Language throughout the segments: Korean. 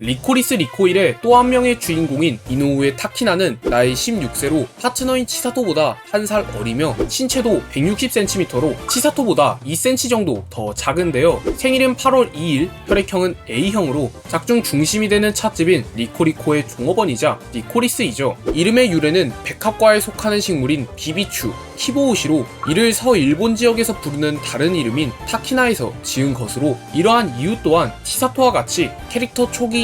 리코리스 리코일의 또 한 명의 주인공인 이노우의 타키나는 나이 16세로 파트너인 치사토보다 한 살 어리며 신체도 160cm로 치사토보다 2cm 정도 더 작은데요. 생일은 8월 2일, 혈액형은 A형으로 작중 중심이 되는 찻집인 리코리코의 종업원이자 리코리스이죠. 이름의 유래는 백합과에 속하는 식물인 비비추, 키보우시로 이를 서일본 지역에서 부르는 다른 이름인 타키나에서 지은 것으로 이러한 이유 또한 치사토와 같이 캐릭터 초기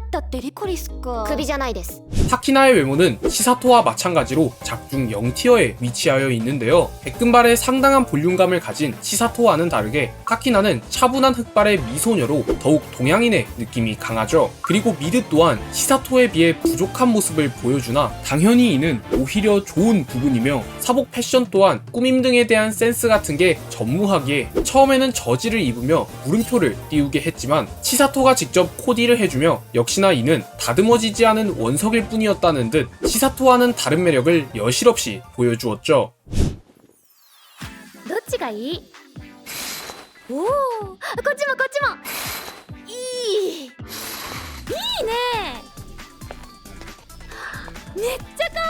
たってリコリスかクビじゃないです 타키나의 외모는 치사토와 마찬가지로 작중 0티어에 위치하여 있는데요. 백금발의 상당한 볼륨감을 가진 치사토와는 다르게 타키나는 차분한 흑발의 미소녀로 더욱 동양인의 느낌이 강하죠. 그리고 미드 또한 치사토에 비해 부족한 모습을 보여주나 당연히 이는 오히려 좋은 부분이며 사복 패션 또한 꾸밈 등에 대한 센스 같은 게 전무하기에 처음에는 저지를 입으며 물음표를 띄우게 했지만 치사토가 직접 코디를 해주며 역시 나 이는 다듬어지지 않은 원석일 뿐이었다는 듯 치사토와는 다른 매력을 여실없이 보여주었죠. どっちがいいおおこっちもこっちもいいいいねめっちゃ可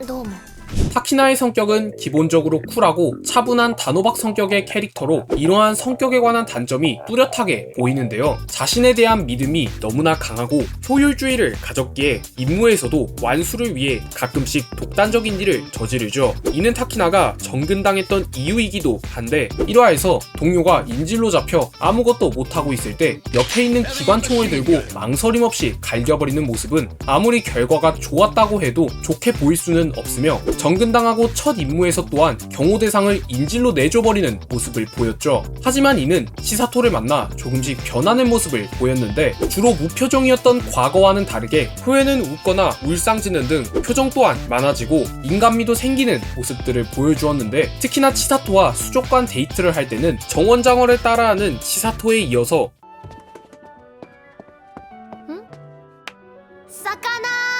愛いどうも 타키나의 성격은 기본적으로 쿨하고 차분한 단호박 성격의 캐릭터로 이러한 성격에 관한 단점이 뚜렷하게 보이는데요. 자신에 대한 믿음이 너무나 강하고 효율주의를 가졌기에 임무에서도 완수를 위해 가끔씩 독단적인 일을 저지르죠. 이는 타키나가 정근당했던 이유이기도 한데 1화에서 동료가 인질로 잡혀 아무것도 못하고 있을 때 옆에 있는 기관총을 들고 망설임 없이 갈겨버리는 모습은 아무리 결과가 좋았다고 해도 좋게 보일 수는 없으며 정근 당하고 첫 임무에서 또한 경호 대상을 인질로 내줘버리는 모습을 보였죠. 하지만 이는 시사토를 만나 조금씩 변하는 모습을 보였는데 주로 무표정이었던 과거와는 다르게 후에는 웃거나 울상지는 등 표정 또한 많아지고 인간미도 생기는 모습들을 보여주었는데 특히나 치사토와 수족관 데이트를 할 때는 정원장어를 따라하는 치사토에 이어서 魚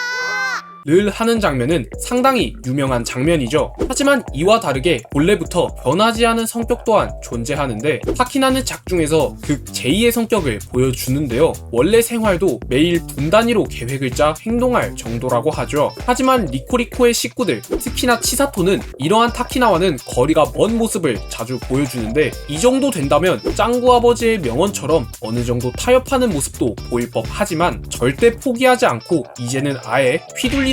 를 하는 장면은 상당히 유명한 장면이죠. 하지만 이와 다르게 본래부터 변하지 않은 성격 또한 존재하는데 타키나는 작중에서 극 제2의 성격을 보여주는데요. 원래 생활도 매일 분 단위로 계획을 짜 행동할 정도라고 하죠. 하지만 리코리코의 식구들, 특히나 치사토는 이러한 타키나와는 거리가 먼 모습을 자주 보여주는데 이 정도 된다면 짱구 아버지의 명언처럼 어느 정도 타협하는 모습도 보일 법 하지만 절대 포기하지 않고 이제는 아예 휘둘리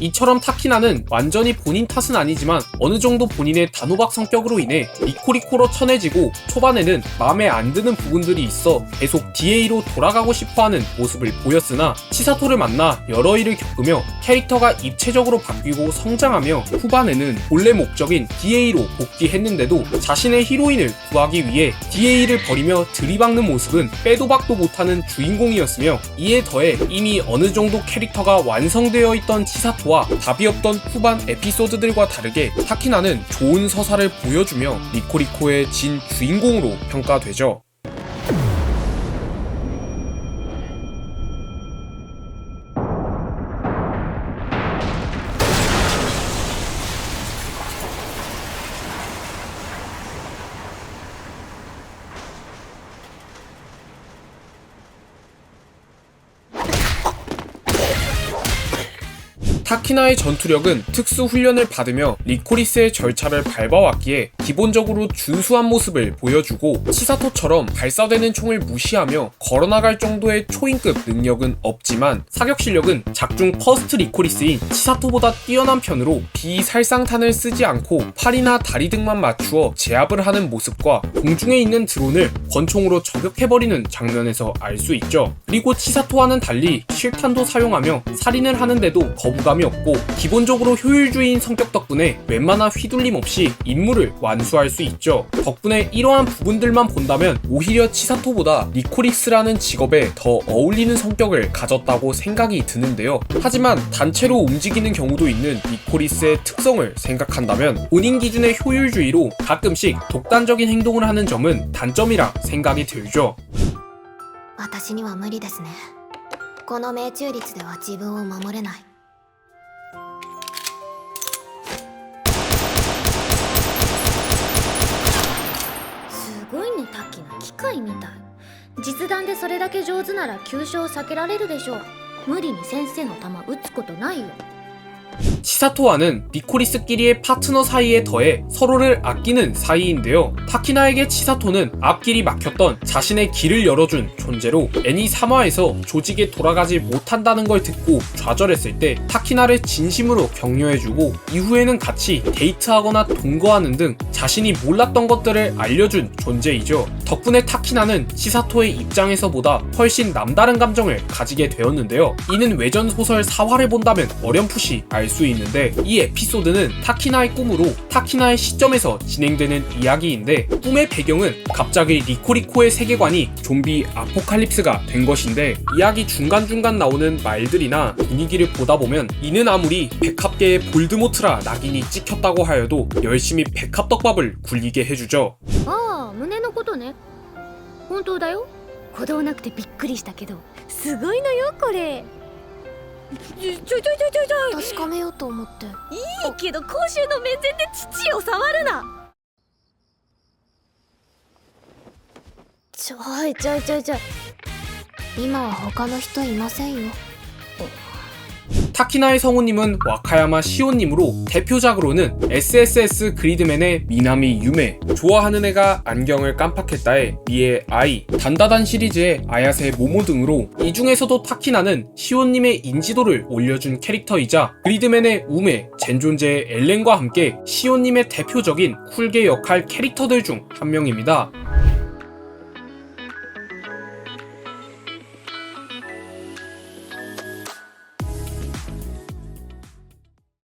이처럼 타키나는 완전히 본인 탓은 아니지만 어느 정도 본인의 단호박 성격으로 인해 리코리코로 천해지고 초반에는 마음에 안 드는 부분들이 있어 계속 DA로 돌아가고 싶어하는 모습을 보였으나 치사토를 만나 여러 일을 겪으며 캐릭터가 입체적으로 바뀌고 성장하며 후반에는 본래 목적인 DA로 복귀했는데도 자신의 히로인을 구하기 위해 DA를 버리며 들이박는 모습은 빼도 박도 못하는 주인공이었으며 이에 더해 이미 어느 정도 캐릭터가 완성되어 있던 치사 토와 답이 없던 후반 에피소드들과 다르게 타키나는 좋은 서사를 보여주며 리코리코의 진 주인공으로 평가되죠. ' 타키나의 전투력은 특수 훈련을 받으며 리코리스의 절차를 밟아왔기에 기본적으로 준수한 모습을 보여주고 치사토처럼 발사되는 총을 무시하며 걸어나갈 정도의 초인급 능력은 없지만 사격 실력은 작중 퍼스트 리코리스인 치사토보다 뛰어난 편으로 비살상탄을 쓰지 않고 팔이나 다리 등만 맞추어 제압을 하는 모습과 공중에 있는 드론을 권총으로 저격해버리는 장면에서 알 수 있죠. 그리고 치사토와는 달리 실탄도 사용하며 살인을 하는데도 거부감이 없고 기본적으로 효율주의인 성격 덕분에 웬만한 휘둘림 없이 임무를 완 수할 수 있죠. 덕분에 이러한 부분들만 본다면 오히려 치사토보다 니코리스라는 직업에 더 어울리는 성격을 가졌다고 생각이 드는데요. 하지만 단체로 움직이는 경우도 있는 니코리스의 특성을 생각한다면 본인 기준의 효율주의로 가끔씩 독단적인 행동을 하는 점은 단점이라 생각이 들죠. 私には無理ですねこの命中率では自分を守れない キーな機械みたい実弾でそれだけ上手なら急所を避けられるでしょう無理に先生の弾撃つことないよ 치사토와는 니코리스끼리의 파트너 사이에 더해 서로를 아끼는 사이인데요. 타키나에게 치사토는 앞길이 막혔던 자신의 길을 열어준 존재로 애니 3화에서 조직에 돌아가지 못한다는 걸 듣고 좌절했을 때 타키나를 진심으로 격려해주고 이후에는 같이 데이트하거나 동거하는 등 자신이 몰랐던 것들을 알려준 존재이죠. 덕분에 타키나는 시사토의 입장에서보다 훨씬 남다른 감정을 가지게 되었는데요. 이는 외전 소설 4화를 본다면 어렴풋이 알 수 있는데 이 에피소드는 타키나의 꿈으로 타키나의 시점에서 진행되는 이야기인데 꿈의 배경은 갑자기 리코리코의 세계관이 좀비 아포칼립스가 된 것인데 이야기 중간중간 나오는 말들이나 분위기를 보다 보면 이는 아무리 백합계의 볼드모트라 낙인이 찍혔다고 하여도 열심히 백합떡밥을 굴리게 해주죠. 어? ことね。本当だよ。鼓動なくてびっくりしたけどすごいのよこれ。ちょちょちょちょちょ確かめようと思って。いいけど公衆の面前で父を触るな。ちょいちょいちょいちょ。い今は他の人いませんよ 타키나의 성우님은 와카야마 시오님으로 대표작으로는 SSS 그리드맨의 미나미 유메, 좋아하는 애가 안경을 깜빡했다의 미의 아이, 단다단 시리즈의 아야세 모모 등으로 이 중에서도 타키나는 시오님의 인지도를 올려준 캐릭터이자 그리드맨의 우메, 젠존제의 엘렌과 함께 시오님의 대표적인 쿨게 역할 캐릭터들 중 한 명입니다.